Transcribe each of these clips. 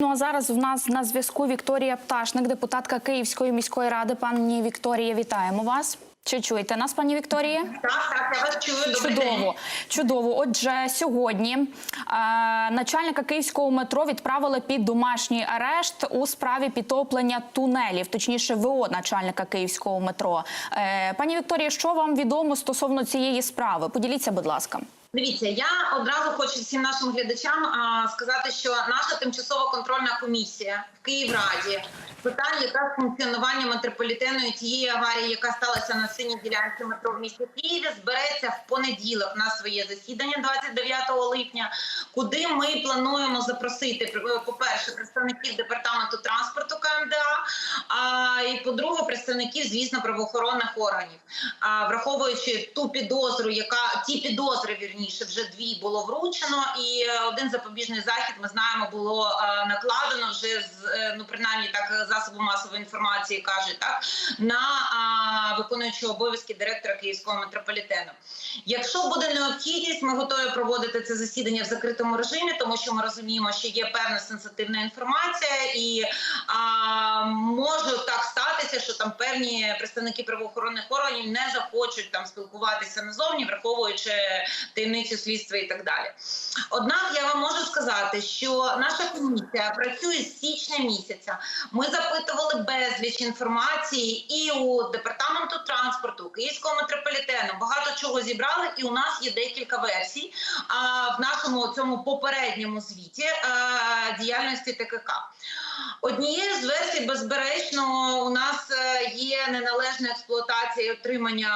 Ну а зараз в нас на зв'язку Вікторія Пташник, депутатка Київської міської ради. Пані Вікторія, вітаємо вас. Чи чуєте нас, пані Вікторія? Так, так, я вас чую. Чудово, чудово. Отже, сьогодні е, начальника київського метро відправили під домашній арешт у справі підтоплення тунелів, точніше, ВО начальника київського метро. Е, пані Вікторія, що вам відомо стосовно цієї справи? Поділіться, будь ласка. Дивіться, я одразу хочу всім нашим глядачам а, сказати, що наша тимчасова контрольна комісія в Київраді питань якраз функціонування метрополітену тієї аварії, яка сталася на синій ділянці метро в місті Києві, збереться в понеділок на своє засідання 29 липня, куди ми плануємо запросити по перше представників департаменту транспорту КМДА, а і по-друге, представників, звісно, правоохоронних органів, а, враховуючи ту підозру, яка ті підозри вірніше вже дві було вручено, і е, один запобіжний захід ми знаємо було е, накладено вже з е, ну принаймні так засоби масової інформації кажуть так на виконуючого обов'язки директора київського метрополітену. Якщо буде необхідність, ми готові проводити це засідання в закритому режимі, тому що ми розуміємо, що є певна сенситивна інформація, і а, може так статися, що там певні представники правоохоронних органів не захочуть там спілкуватися назовні, враховуючи таємницю слідства і так далі. Однак я вам можу сказати, що наша комісія працює з січня місяця. Ми запитували безліч інформації і у департаменту транспорту, у Київського метрополітену. Багато чого зібрали, і у нас є декілька версій а, в нашому цьому попередньому звіті а, діяльності ТКК. Однією з версій, безперечно, у нас е, є неналежна експлуатація і отримання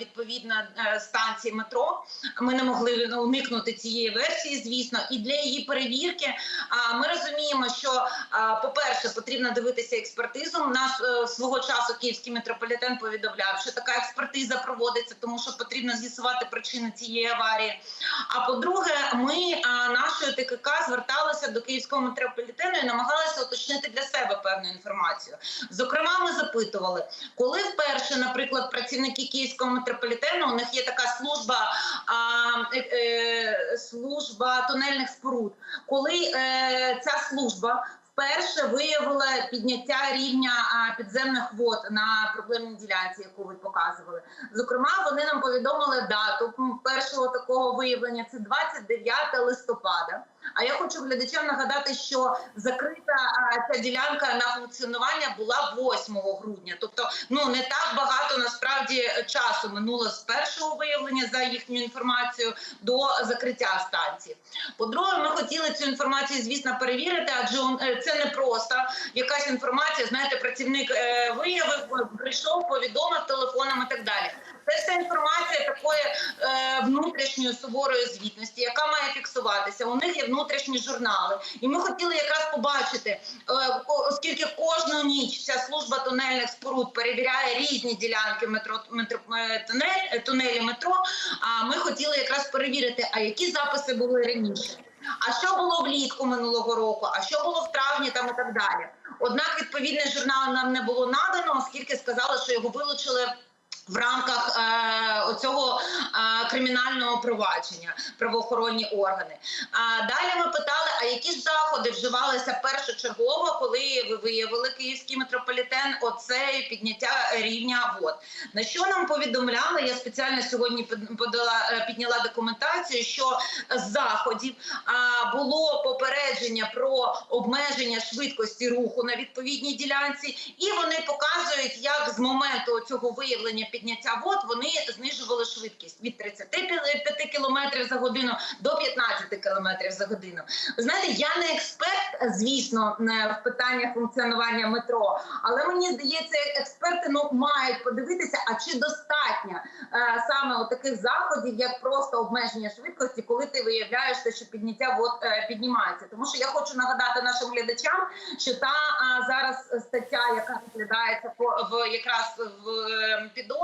відповідно е, станції метро. Ми не могли ну, уникнути цієї версії, звісно, і для її перевірки ми розуміємо, що по-перше, потрібно дивитися експертизу. У нас е, свого часу київський метрополітен повідомляв, що така експертиза проводиться, тому що потрібно з'ясувати причини цієї аварії. А по-друге, ми а, нашою ТКК зверталися до київського метрополітену і намагалися уточнити для себе певну інформацію. Зокрема, ми запитували, коли вперше, наприклад, працівники київського метрополітену у них є така служба е, е, служба тунельних споруд, коли е, ця служба. Вперше виявила підняття рівня підземних вод на проблемній ділянці, яку ви показували. Зокрема, вони нам повідомили дату першого такого виявлення. Це 29 листопада. А я хочу глядачам нагадати, що закрита ця ділянка на функціонування була 8 грудня. Тобто, ну не так багато насправді часу минуло з першого виявлення за їхню інформацію до закриття станції. По-друге, ми хотіли цю інформацію, звісно, перевірити, адже е, це не просто якась інформація. Знаєте, працівник е, виявив, прийшов, повідомив телефоном і так далі. Це вся інформація такої е, внутрішньої суворої звітності, яка має фіксуватися. У них є внутрішні журнали, і ми хотіли якраз побачити, е, оскільки кожну ніч ця служба тунельних споруд перевіряє різні ділянки метро, метро е, е, тунелі метро. А ми хотіли якраз перевірити, а які записи були раніше. А що було влітку минулого року? А що було в травні там і так далі? Однак відповідний журнал нам не було надано, оскільки сказали, що його вилучили. В рамках е, оцього е, кримінального провадження правоохоронні органи. А далі ми питали: а які заходи вживалися першочергово, коли ви виявили київський метрополітен? Оце підняття рівня вод. На що нам повідомляли? Я спеціально сьогодні подала е, підняла документацію, що з заходів а, було попередження про обмеження швидкості руху на відповідній ділянці, і вони показують, як з моменту цього виявлення підняття вод вони знижували швидкість від 35 км за годину до 15 км за годину. Ви знаєте, я не експерт, звісно, в питаннях функціонування метро, але мені здається, експерти ну мають подивитися, а чи достатньо е, саме от таких заходів, як просто обмеження швидкості, коли ти виявляєш що підняття вод е, піднімається. Тому що я хочу нагадати нашим глядачам, що та а, зараз стаття, яка розглядається по в якраз в е, підозрі,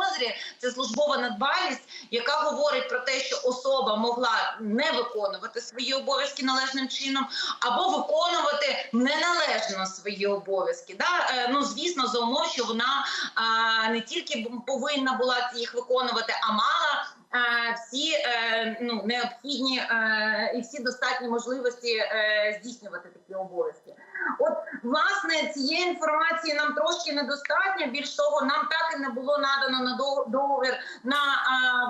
це службова надбалість, яка говорить про те, що особа могла не виконувати свої обов'язки належним чином, або виконувати неналежно свої обов'язки. Да? Е, Ну звісно, за умов, що вона а, не тільки повинна була їх виконувати, а мала всі е, ну, необхідні е, і всі достатні можливості здійснювати такі обов'язки. От власне цієї інформації нам трошки недостатньо. Більш того, нам так і не було надано на договір на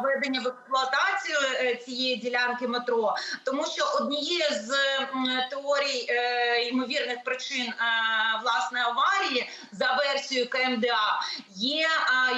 введення в експлуатацію е, цієї ділянки метро, тому що однією з теорій е, ймовірних причин е, власне аварії за версією КМДА є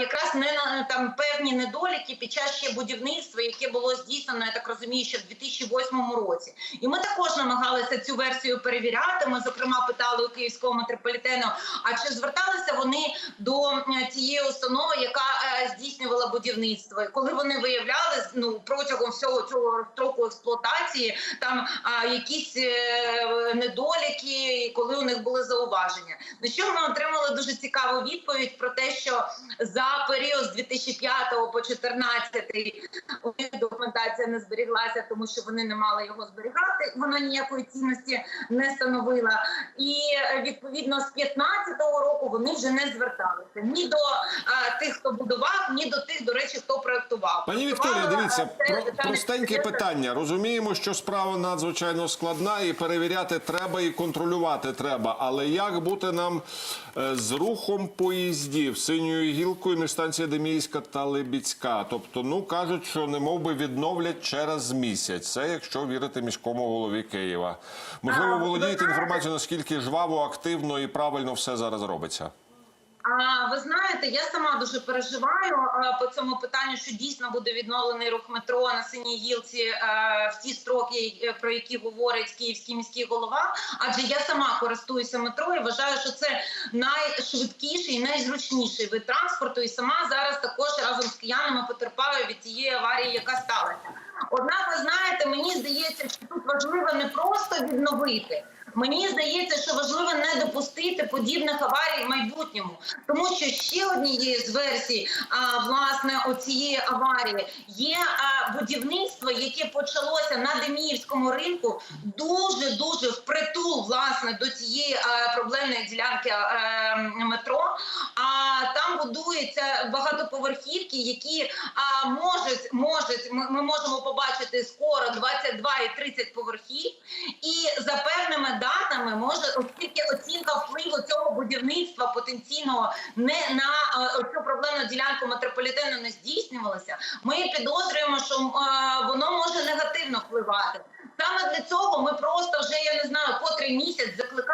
якраз не на там певні недоліки під час ще будівництва, яке було здійснено, я так розумію, ще в 2008 році. І ми також намагалися цю версію перевіряти. Ми зокрема питали у київського метрополітену, а чи зверталися вони до цієї установи, яка е, здійснювала будівництво, і коли вони виявляли ну протягом всього цього строку експлуатації там а, якісь е, недоліки, і коли у них були зауваження. На що ми отримали дуже цікаву відповідь про те, що за період з 2005 по 2014 у них документація не зберіглася, тому що вони не мали його зберігати. Вона ніякої цінності не становила. І е, відповідно з 15-го року вони вже не зверталися ні до е, тих, хто будував, ні до тих, до речі, хто проектував. Пані Вікторія, дивіться, про, простеньке питання. Розуміємо, що справа надзвичайно складна, і перевіряти треба, і контролювати треба. Але як бути нам з рухом поїздів синьою гілкою між станція Демійська та Лебіцька. Тобто, ну кажуть, що не мов би відновлять через місяць. Це якщо вірити міському голові Києва. Можливо, володієте інформацією, наскільки жваво, активно і правильно все зараз робиться. А ви знаєте, я сама дуже переживаю по цьому питанню, що дійсно буде відновлений рух метро на синій гілці е, в ті строки, е, про які говорить київський міський голова. Адже я сама користуюся метро і вважаю, що це найшвидкіший, і найзручніший вид транспорту. І сама зараз також разом з киянами потерпаю від тієї аварії, яка сталася. Однак, ви знаєте, мені здається, що тут важливо не просто відновити. Мені здається, що важливо не допустити подібних аварій в майбутньому, тому що ще однією з версій а, власне оцієї аварії є а, будівництво, яке почалося на Деміївському ринку, дуже дуже впритул власне до цієї а, проблемної ділянки а, метро. А там будуються багатоповерхівки, які а, можуть можуть ми, ми можемо побачити скоро 22 і 30 поверхів, і за певними датами може, оскільки оцінка впливу цього будівництва потенційного не на е, цю проблемну ділянку метрополітену не здійснювалася. Ми підозрюємо, що е, воно може негативно впливати. Саме для цього ми просто вже я не знаю, котрий місяць закликаємо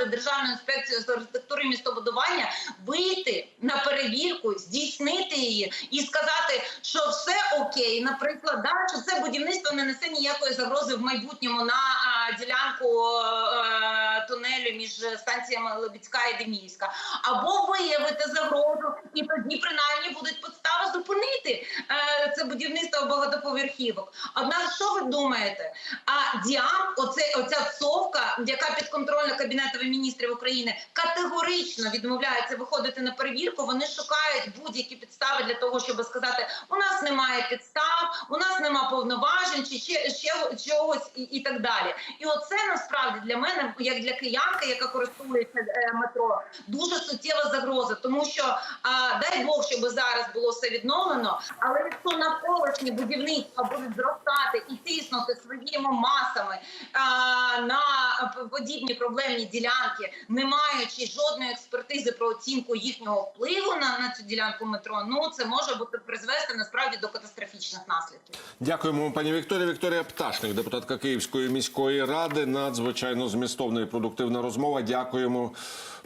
влади Державну інспекцію з архітектури містобудування вийти на перевірку, здійснити її і сказати, що все окей, наприклад, да, що це будівництво не несе ніякої загрози в майбутньому на а, ділянку е, тунелю між станціями Лебідська і Деміївська, або виявити загрозу, і тоді принаймні будуть підстави зупинити е, це будівництво багатоповерхівок. Однак, що ви думаєте? А діам, оце оця цовка, яка підконтрольна кабінетові міністрів України, категорично відмовляється виходити на перевірку. Вони шукають будь-які підстави для того, щоб сказати, у нас немає підстав, у нас нема повноважень, чи ще, ще чогось і, і так далі. І оце насправді для мене, як для киянки, яка користується е, метро, дуже суттєва загроза, тому що а, дай Бог, щоб зараз було все відновлено, але якщо навколишні будівництва будуть зростати і тиснути своїми масами а, на подібні проблемні ділянки, не маючи жодної експертизи про оцінку їхнього впливу на, на цю ділянку метро, ну це може бути призвести насправді до катастрофічних наслідків. Дякуємо, пані Вікторія. Вікторія Пташник, депутатка Київської міської ради. Надзвичайно змістовна і продуктивна розмова. Дякуємо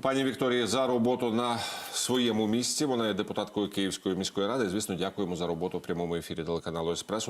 пані Вікторії за роботу на своєму місці. Вона є депутаткою Київської міської ради. Звісно, дякуємо за роботу в прямому ефірі телеканалу Еспресо.